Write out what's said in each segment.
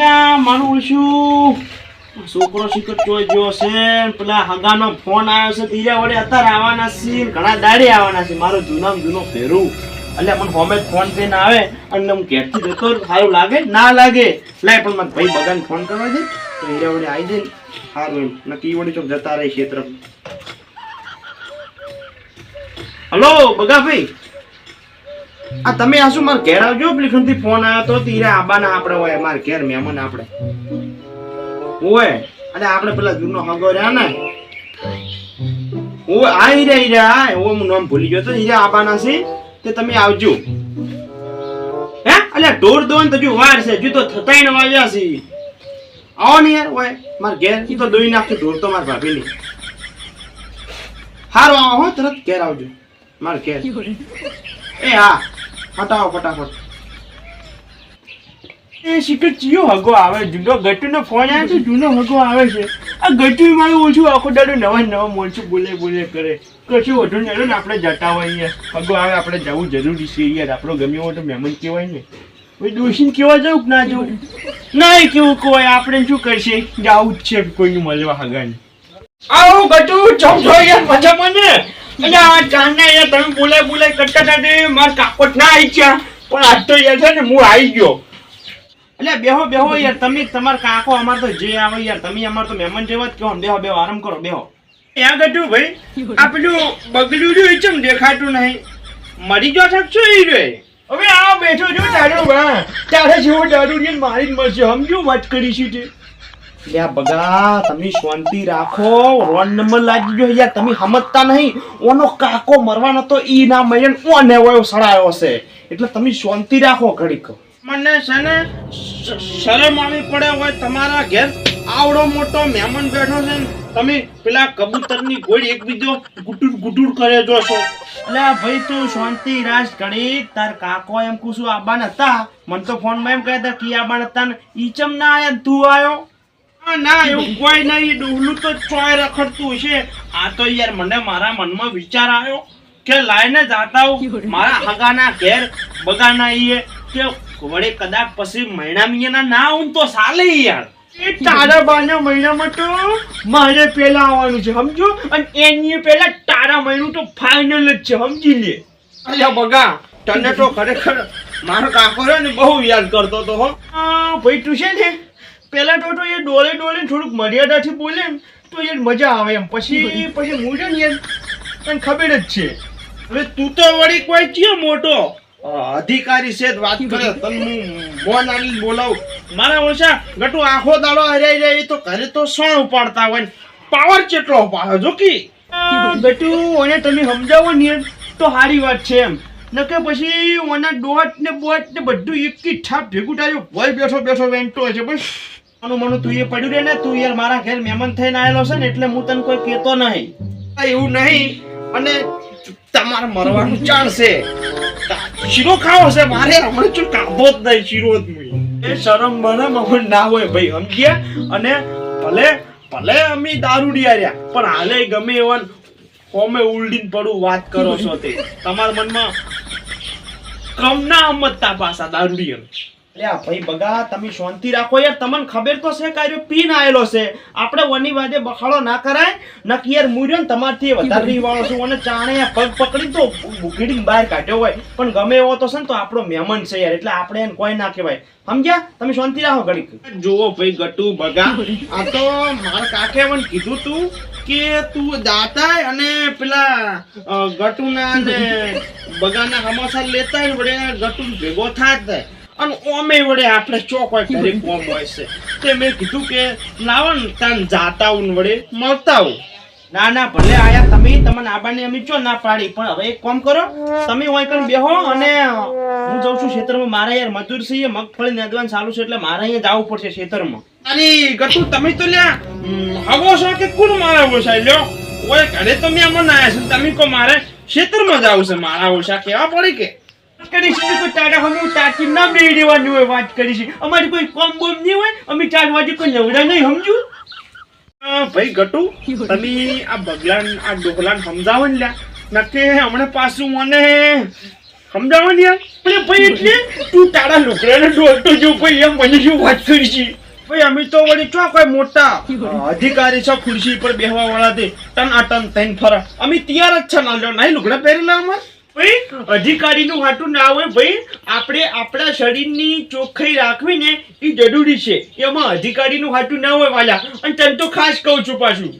મારું ફોન આવ્યો છે ત્રીજા વડે અત્યારે આવવાના છે ઘણા દાડે આવવાના છે. મારો જૂનામાં જૂનો ફેરું એટલે મને હોમે ફોન કરીને આવે અને હું ઘેરથી સારું લાગે? ના લાગે. લાય પણ મારા ભાઈ બધાને ફોન કરવા છે તો વડે આવી જઈને સારું નક્કી વડે ચોક જતા રહે ક્ષેત્ર હલો બગાભાઈ આ તમે આ શું મારા ઘેર આવજો? પેલી થી ફોન આવ્યો તો તીરા આબાના આપણે હોય મારા ઘેર મહેમાન આપણે ઓય અને આપણે પેલા જૂનો હગો રહ્યા ને? ઓય આ હીરા હીરા આ ઓ હું નામ ભૂલી ગયો તો હીરા આબાના છે. તે તમે આવજો. હે? અલ્યા ઢોર દોન ને તો જો વાર છે. જો તો ત્રણ વાગ્યા છે. આવો ને યાર ઓય માર ઘેર. કી તો દોઈ નાખતું ઢોર તો માર ભાભીની. હારો આવો હો તરત ઘેર આવજો. માર ઘેર. એ હા. ફટાવો ફટાફટ. એ શીખર ચિયો હગો આવે. જૂનો ગટુનો ફોન આવે છે, જૂનો હગો આવે છે. આ ગટુ મારું ઓછું આખો દાડો નવા નવા મોણસું બોલે બોલે કરે. કશું વધુ નહીં ને આપણે જતા યાર હગો આવે, આપણે જવું જરૂરી છે યાર આપણો ગમ્યો હોય તો મહેમાન કહેવાય ને. ભાઈ દોષીને કેવા જવું ના જવું? નહીં કેવું કોઈ આપણે શું કરશે? જવું જ છે, કોઈનું મળવા હગાને. આવું ગટુ, ચમ જોઈએ મજા મજામાં અને ચાંદને યાર તમે બોલાય બોલાય કરતા હતા તે માર ના આવી ગયા. પણ આજ તો યાર છે ને હું આવી ગયો. એટલે બેહો બેહો યાર તમે તમાર કાકો અમાર તો જે આવે યાર તમે અમાર તો મહેમાન જેવા જ કહો બેહો બેહો આરામ કરો બેહો. ત્યાં ગટુ ભાઈ આ પેલું બગડ્યું રહ્યું ચમ દેખાતું નહીં. મરી ગયો શકશો એ રે હવે આ બેઠો છો તારો બા તારે જેવો દારૂ ને મારી જ મળશે સમજુ વાત કરીશું તે? યા બગા તમે શાંતિ રાખો. રોન નંબર લાગી ગયો યાર તમે સમજતા નહીં. ઓનો કાકો મરવાનો તો ઈ ના મયન ઓને ઓયો સડાયો છે એટલે તમે શાંતિ રાખો ઘડીક. મને છે ને શ- શરમ આવી પડે હોય તમારા ઘેર. આવડો મોટો મહેમાન બેઠો છે ને તમે પેલા કબૂતરની ગોળી એકબીજો ગુટુર ગુટુર કરે જો છો એટલે ભાઈ તું શાંતિ રાજ ઘડી તાર કાકો એમ કુશું આબાન હતા. મને તો ફોનમાં એમ કહેતા કે ઈ આબાન હતા ને ઈ ચમ ના આયા ને તું આયો? આ ના એવું કોઈ નહીં. ડોહલું તો ચોય રખડતું છે આ તો યાર મને મારા મનમાં વિચાર આવ્યો કે લાઈને જાતા હું મારા હગાના ઘેર બગાના ઈએ કે વડે કદાચ પછી મહિના મહિના ના હું તો સાલે યાર. એ તારા બાના મહિનામાં તો મારે પેલા આવવાનું છે સમજો? અને એની પેલા તારા મહિનું તો ફાઇનલ જ છે સમજી લે. અલ્યા બગા તને તો ખરેખર મારો કાકો ને બહુ યાદ કરતો તો હો ભાઈ તું છે ને પેલા તો તો એ ડોલે ડોલે થોડુંક મર્યાદાથી બોલે ને તો એ મજા આવે એમ. પછી પછી મૂજે ને યાર તને ખબર જ છે. હવે તું તો વળી કોઈ છે મોટો? અધિકારી છે વાત કરે. તને હું મોન આલી બોલાવ. મારા ઓછા ગટુ આખો દાડો હરાઈ જાય તો ઘરે તો સોણ ઉપાડતા હોય પાવર ચેટલો પાડો જોકી ગટુ ઓને તમે સમજાવો ને તો સારી વાત છે એમ. નકે પછી ઓના ડોટ ને બોટ ને બધું એક ઠાપ ભેગું થાય ભય બેઠો બેઠો વેંટો છે બસ. આનું મનું તું એ પડ્યું રે ને, તું યાર મારા ઘેર મહેમાન થઈને આવેલો છે ને, એટલે હું તને કોઈ કહેતો નહીં. એવું નહીં, અને તમારે મરવાનું ચાલશે શીરો ખાવો છે, મારે હમણાં ચૂ કાઢો જ નહીં શીરો જ એ શરમ મને મગન ના હોય ભાઈ, સમજ્યા? અને ભલે ભલે અમે દારૂડિયા રહ્યા, પણ હાલે ગમે એવા હોમે ઉલડીન પડું વાત કરો છો તે. તમારા મનમાં કમ ના અમતતા પાસા દારૂડિયા અલ્યા ભાઈ બગા રાખો યાર. તમને ખબર તો પીન આયેલો છે. આપણે ના કરાય. નકી યાર મુર્યો ને તમારથી છું કોઈ ના કહેવાય. સમજ્યા? તમે શાંતિ રાખો ઘડીક. જુઓ ભાઈ ગટુ બગા. આ તો મારા કાકે કીધું તું કે તું દાતા અને પેલા ગટુના ને બગાના હમાસા લેતા વડે ગટુ ભેગો થાત. અને ઓમે વડે આપણે ચોકવાય ઘરે કોમ હોય છે. તે મેં કીધું કે લાવો ને તાન જાતા વડે મળતા ના ના ભલે આયા તમે તમને આબાને અમે ચો ના પાડી પણ હવે એક કામ કરો. તમે હોય કણ બેહો અને હું જઉં છું ખેતરમાં મારા યાર મજૂર છે મગફળી નેદવાન ચાલુ છે એટલે મારે અહીંયા જવું પડશે ખેતરમાં અરે ગટુ તમે તો લ્યા હવો છો કે કોણ મારા ઓછા લ્યો ઓય ઘરે તો મેં અમને આયા છે તમે કો મારે ખેતરમાં જવું છે મારા ઓછા કેવા પડી કે? અમારી કોઈ કોમ બોમ નહીં હોય, અમે ચાર વાગે કોઈ નવડા નહીં સમજુ આ બગલાન, આ ડોહલાન સમજાવો ને લ્યા. નકે હમણાં પાછું મને સમજાવો ને યાર. ભાઈ તું તારા લુગડાને ડોલતો જો ભાઈ, એમ મને વાત કરી છે? અમે તો કોઈ મોટા અધિકારી છે ખુરશી પર બેહવા વાળા તે ટન આ તૈન ફરે. અમે તૈયાર જ છે ના લ્યો નહીં લુગડા પહેરેલા અમાર? ભાઈ, અધિકારીનું હાટું ના હોય ભાઈ, આપણે આપણા શરીરની ચોખ્ખાઈ રાખવી ને એ જરૂરી છે. એમાં અધિકારીનું હાટું ના હોય વાલા. અને તને તો ખાસ કહું છું પાછું.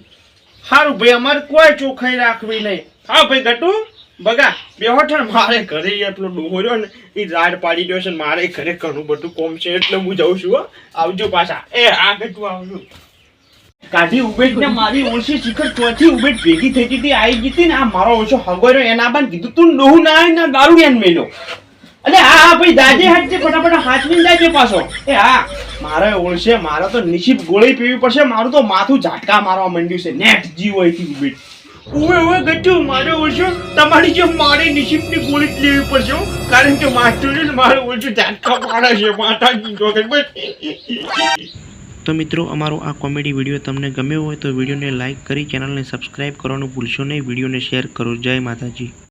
સારું ભાઈ, અમારે કોઈ ચોખ્ખાઈ રાખવી નહીં. હા ભાઈ ગટુ બગા બેહો ઠણ મારે ઘરે એટલો ડોહો ને, એ રાડ પાડી દો છે મારે ઘરે ઘણું બધું કોમ છે એટલે હું જાઉં છું. આવજો પાછા. એ આ ગટુ આવજો. કાઢી ઉબેટ ને મારી ઓછી શિખર ચોથી ઉબેટ ભેગી થઈ હતી આવી ગઈ ને આ મારો ઓછો હગોર્યો, એના બાન કીધું, તું ડોહું ના ને દારૂ એન મેલો. અલે હા હા, ભાઈ દાજે હાથ ફટાફટ હાથવીને જાજે પાછો. એ હા, મારે ઓળશે, મારે તો નિશિપ ગોળી પીવી પડશે, મારું તો માથું ઝાટકા મારવા માંડ્યું છે, નેટ જીવ અહીંથી ઊભી ઉવે ઉવે, ગચ્ચું, મારે ઓળશો, તમારી જે મારે નિશિપની ગોળી જ લેવી પડશે કારણ કે માસ્ટરે મારે ઓળશું ઝાટકા મારે છે માથાજી તો મિત્રો, અમારો આ કોમેડી વીડિયો તમને ગમ્યો હોય તો વિડીયોને લાઇક કરી, ચેનલને સબસ્ક્રાઈબ કરવાનું ભૂલશો નહીં. વિડીયોને શેર કરો. જય માતાજી.